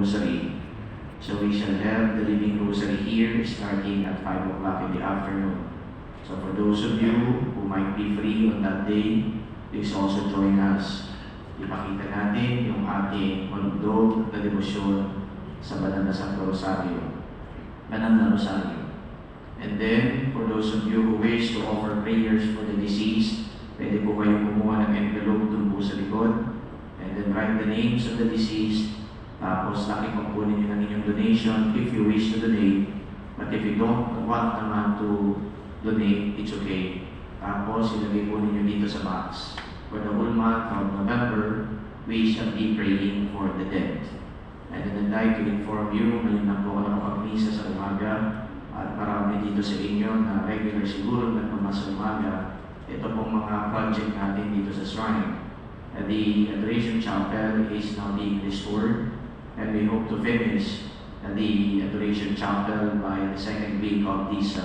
Rosary. So we shall have the Living Rosary here starting at 5 o'clock in the afternoon. So for those of you who might be free on that day, please also join us. Ipakita natin yung ating malugdog na debosyon sa Banal na Santo Rosario. Banal na Rosario. And then, for those of you who wish to offer prayers for the deceased, pwede po kayong kumuha ng envelope dun po sa likod. And then write the names of the deceased. Tapos, kunin nyo ng inyong donation if you wish to donate. But if you don't want naman to donate, it's okay. Tapos, ilagay po ninyo dito sa box. For the whole month of November, we shall be praying for the dead. And then I'd like to inform you, ngayon lang po ako nakapag-misa sa umaga at marami dito sa inyo na regular siguro nagmamasa umaga. Ito pong mga project natin dito sa shrine. The Adoration Chapel is now being restored and we hope to finish the Adoration Chapel by the second week of uh,